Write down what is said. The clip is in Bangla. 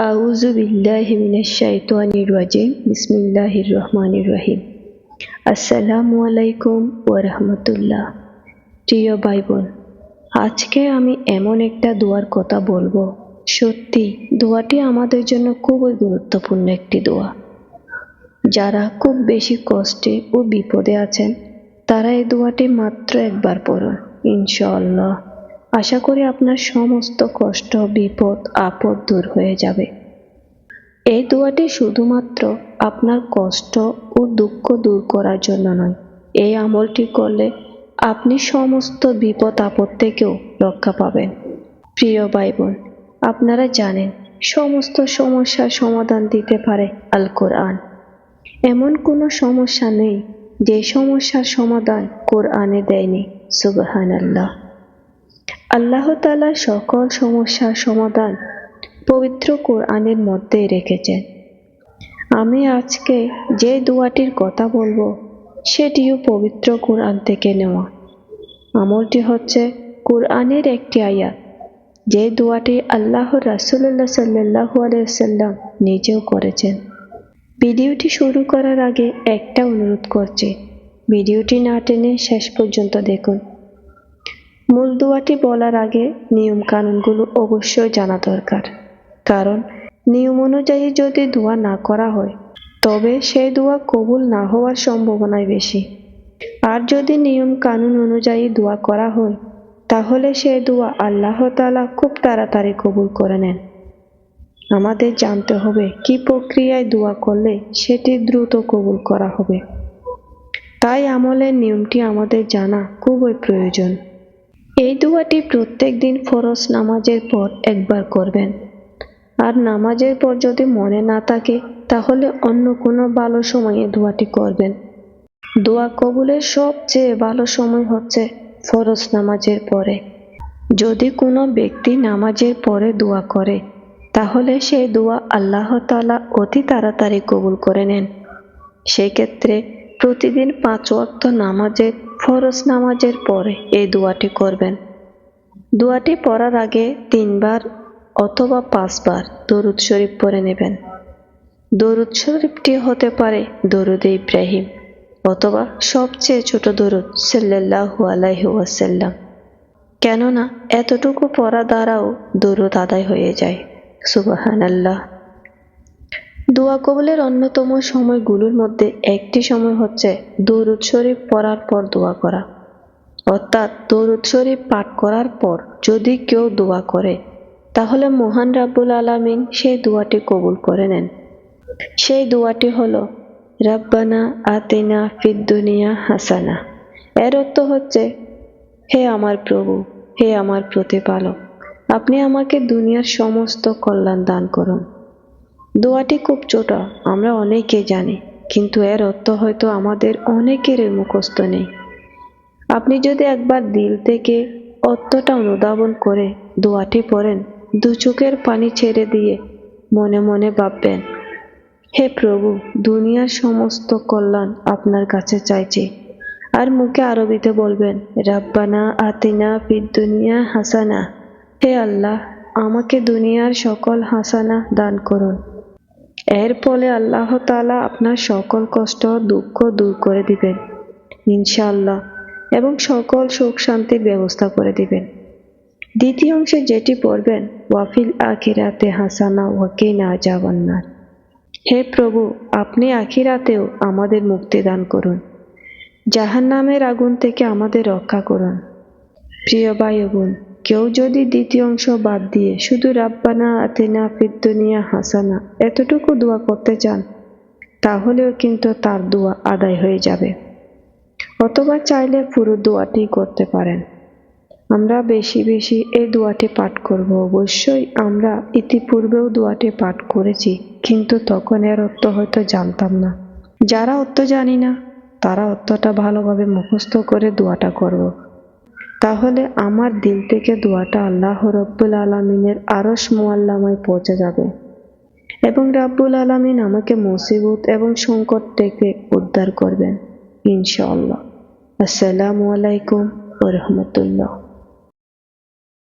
আউযু বিল্লাহি মিনাশ শাইতানির রাজিম। বিসমিল্লাহির রহমানির রহিম। আসসালামু আলাইকুম ওয়া রাহমাতুল্লাহ। প্রিয় ভাই বোন আজকে আমি এমন একটা দোয়ার কথা বলব। সত্যি, দোয়াটি আমাদের জন্য খুবই গুরুত্বপূর্ণ একটি দোয়া। যারা খুব বেশি কষ্টে ও বিপদে আছেন, তারা এই দোয়াটি মাত্র একবার পড়ুন, ইনশাআল্লাহ। আশা করি আপনার সমস্ত কষ্ট, বিপদ, আপদ দূর হয়ে যাবে। এই দোয়াটি শুধুমাত্র আপনার কষ্ট ও দুঃখ দূর করার জন্য নয়। এই আমলটি করলে আপনি সমস্ত বিপদ আপদ থেকেও রক্ষা পাবেন। প্রিয় ভাই বোন আপনারা জানেন, সমস্ত সমস্যার সমাধান দিতে পারে আল কোরআন এমন কোনো সমস্যা নেই যে সমস্যার সমাধান কোরআনে দেয়নি। সুবহান আল্লাহ আল্লাহ তালা সকল সমস্যার সমাধান পবিত্র কোরআনের মধ্যেই রেখেছেন আমি আজকে যে দোয়াটির কথা বলব, সেটিও পবিত্র কোরআন থেকে নেওয়া। আমলটি হচ্ছে কোরআনের একটি আয়াত, যে দোয়াটি আল্লাহ রাসুল্লাহ সাল্লাহ আলাইসাল্লাম নিজেও করেছেন। ভিডিওটি শুরু করার আগে একটা অনুরোধ করছি, ভিডিওটি না টেনে শেষ পর্যন্ত দেখুন। মূল দোয়াটি বলার আগে নিয়ম কানুনগুলো অবশ্যই জানা দরকার। কারণ নিয়ম অনুযায়ী যদি দোয়া না করা হয়, তবে সেই দোয়া কবুল না হওয়ার সম্ভাবনাই বেশি। আর যদি নিয়ম কানুন অনুযায়ী দোয়া করা হয়, তাহলে সে দোয়া আল্লাহ তালা খুব তাড়াতাড়ি কবুল করে নেন। আমাদের জানতে হবে কি প্রক্রিয়ায় দোয়া করলে সেটি দ্রুত কবুল করা হবে। তাই আমলের নিয়মটি আমাদের জানা খুবই প্রয়োজন। এই দোয়াটি প্রত্যেক দিন ফরজ নামাজের পর একবার করবেন। আর নামাজের পর যদি মনে না থাকে, তাহলে অন্য কোনো ভালো সময়ে দোয়াটি করবেন। দোয়া কবুলের সবচেয়ে ভালো সময় হচ্ছে ফরজ নামাজের পরে। যদি কোনো ব্যক্তি নামাজের পরে দোয়া করে, তাহলে সেই দোয়া আল্লাহ তালা অতি তাড়াতাড়ি কবুল করে নেন। সেক্ষেত্রে প্রতিদিন পাঁচ ওয়াক্ত নামাজের, ফরজ নামাজের পরে এই দোয়াটি করবেন। দোয়াটি পড়ার আগে তিনবার অথবা পাঁচবার দরুদ শরীফ পড়ে নেবেন। দরুদ শরীফটি হতে পারে দরুদে ইব্রাহিম অথবা সবচেয়ে ছোট দরুদ সাল্লাহু আলাইহি কেননা এতটুকু পড়া দ্বারাও দরুদ আদায় হয়ে যায়। সুবাহান আল্লাহ দোয়া কবলের অন্যতম সময়গুলোর মধ্যে একটি সময় হচ্ছে দরুদ শরীফ পড়ার পর দোয়া করা। অর্থাৎ দরুদ শরীফ পাঠ করার পর যদি কেউ দোয়া করে তাহলে মহান রাব্বুল আলামিন সেই দোয়াটি কবুল করে নেন। সেই দোয়াটি হল, রাব্বানা আতেনা ফিদ দুনিয়া হাসানা। এর অর্থ হচ্ছে, হে আমার প্রভু, হে আমার প্রতিপালক, আপনি আমাকে দুনিয়ার সমস্ত কল্যাণ দান করুন। দোয়াটি খুব ছোট, আমরা অনেকে জানি, কিন্তু এর অর্থ হয়তো আমাদের অনেকের মুখস্থ নেই। আপনি যদি একবার দিল থেকে অর্থটা অনুধাবন করে দোয়াটি পড়েন দু চোখের পানি ছেড়ে দিয়ে মনে মনে ভাববেন, হে প্রভু, দুনিয়ার সমস্ত কল্যাণ আপনার কাছে চাইছি। আর মুখে আরবিতে বলবেন, রাব্বানা আতিনা ফিদ দুনিয়া হাসানা। হে আল্লাহ, আমাকে দুনিয়ার সকল হাসানা দান করুন। এর ফলে আল্লাহ তালা আপনার সকল কষ্ট, দুঃখ দূর করে দিবেন, ইনশাআল্লাহ, এবং সকল সুখ শান্তির ব্যবস্থা করে দিবেন। দ্বিতীয় অংশে যেটি পড়বেন, ওয়াফিল আখিরাতে হাসানা ওয়াকে না যাবান্নার হে প্রভু, আপনি আখিরাতেও আমাদের মুক্তি দান করুন। জাহান নামের আগুন থেকে আমাদের রক্ষা করুন। প্রিয় বোন কেউ যদি দ্বিতীয় অংশ বাদ দিয়ে শুধু রাব্বানা আতেনা ফিদ্দুনিয়া হাসানা এতটুকু দোয়া করতে চান, তাহলেও কিন্তু তার দোয়া আদায় হয়ে যাবে। অথবা চাইলে পুরো দোয়াটি করতে পারেন। আমরা বেশি বেশি এই দোয়াটি পাঠ করব। অবশ্যই আমরা ইতিপূর্বেও দোয়াটি পাঠ করেছি, কিন্তু তখন এর অর্থ হয়তো জানতাম না। যারা অর্থ জানি না, তারা অর্থটা ভালোভাবে মুখস্থ করে দোয়াটা করব। তাহলে আমার দিল থেকে দোয়াটা আল্লাহ রব্বুল আলমিনের আরস মোয়াল্লামায় পৌঁছে যাবে। এবং রাব্বুল আলমিন আমাকে মুসিবত এবং সংকট থেকে উদ্ধার করবেন, ইনশাআল্লাহ। আসসালামু আলাইকুম রহমতুল্লাহ।